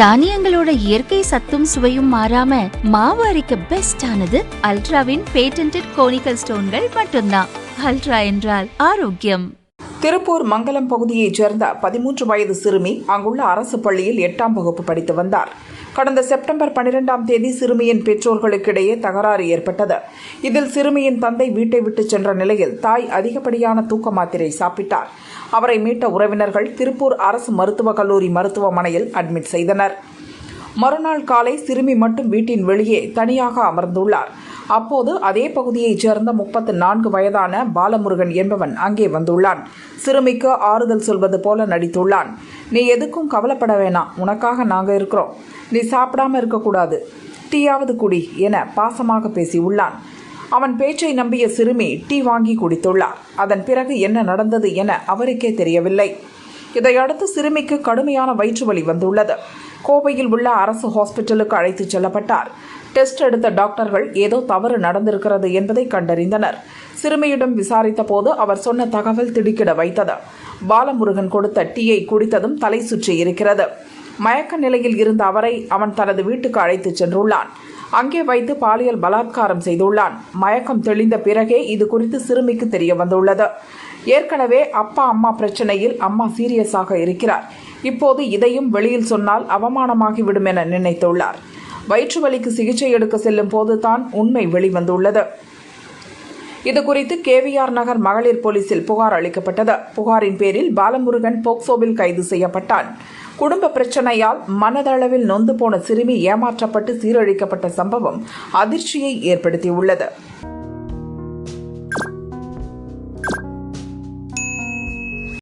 தானியங்களோட இயற்கை சத்தும் சுவையும் மாறாம மாவு அரைக்க பெஸ்ட் ஆனது அல்ட்ராவின் பேட்டன்ட் கோனிக்கல் ஸ்டோன்கள் மட்டும்தான். அல்ட்ரா என்றால் ஆரோக்கியம். திருப்பூர் மங்கலம் பகுதியைச் சேர்ந்த பதிமூன்று வயது சிறுமி அங்குள்ள அரசு பள்ளியில் எட்டாம் வகுப்பு படித்து வந்தார். கடந்த செப்டம்பர் பனிரெண்டாம் தேதி சிறுமியின் பெற்றோர்களுக்கிடையே தகராறு ஏற்பட்டது. இதில் சிறுமியின் தந்தை வீட்டை விட்டு சென்ற நிலையில் தாய் அதிகப்படியான தூக்க மாத்திரை சாப்பிட்டார். அவரை மீட்ட உறவினர்கள் திருப்பூர் அரசு மருத்துவக் கல்லூரி மருத்துவமனையில் அட்மிட் செய்தனர். மறுநாள் காலை சிறுமி மட்டும் வீட்டின் வெளியே தனியாக அமர்ந்துள்ளார். அப்போது அதே பகுதியைச் சேர்ந்த முப்பத்து நான்கு வயதான பாலமுருகன் என்பவன் அங்கே வந்துள்ளான். சிறுமிக்கு ஆறுதல் சொல்வது போல நடித்துள்ளான். நீ எதுக்கும் கவலைப்பட வேணாம். உனக்காக நாங்கள் இருக்கிறோம். நீ சாப்பிடாம இருக்கக்கூடாது. டீயாவது குடி என பாசமாக பேசியுள்ளான். அவன் பேச்சை நம்பிய சிறுமி டீ வாங்கி குடித்துள்ளார். அதன் பிறகு என்ன நடந்தது என அவருக்கே தெரியவில்லை. இதையடுத்து சிறுமிக்கு கடுமையான வயிற்று வலி வந்துள்ளது. கோவையில் உள்ள அரசு ஹாஸ்பிட்டலுக்கு அழைத்துச் செல்லப்பட்டார். டெஸ்ட் எடுத்த டாக்டர்கள் ஏதோ தவறு நடந்திருக்கிறது என்பதை கண்டறிந்தனர். சிறுமியிடம் விசாரித்த போது அவர் சொன்ன தகவல் திடுக்கிட வைத்தது. பாலமுருகன் கொடுத்த டீயை குடித்ததும் தலை சுற்றி இருக்கிறது. மயக்க நிலையில் இருந்த அவரை அவன் தனது வீட்டுக்கு அழைத்துச் சென்றுள்ளான். அங்கே வைத்து பாலியல் பலாத்காரம் செய்துள்ளான். மயக்கம் தெளிந்த பிறகே இது குறித்து சிறுமிக்கு தெரிய வந்துள்ளது. ஏற்கனவே அப்பா அம்மா பிரச்சனையில் அம்மா சீரியஸாக இருக்கிறார். இப்போது இதையும் வெளியில் சொன்னால் அவமானமாகிவிடும் என நினைத்துள்ளார். வயிற்று வலிக்கு சிகிச்சை எடுக்க செல்லும் போது தான் உண்மை வெளிவந்துள்ளது. இது குறித்து கேவிஆர் நகர் மகளிர் போலீசில் புகார் அளிக்கப்பட்டது. புகாரின் பேரில் பாலமுருகன் போக்சோவில் கைது செய்யப்பட்டான். குடும்ப பிரச்சனையால் மனதளவில் நொந்து போன சிறுமி ஏமாற்றப்பட்டு சீரழிக்கப்பட்ட சம்பவம் அதிர்ச்சியை ஏற்படுத்தியுள்ளது.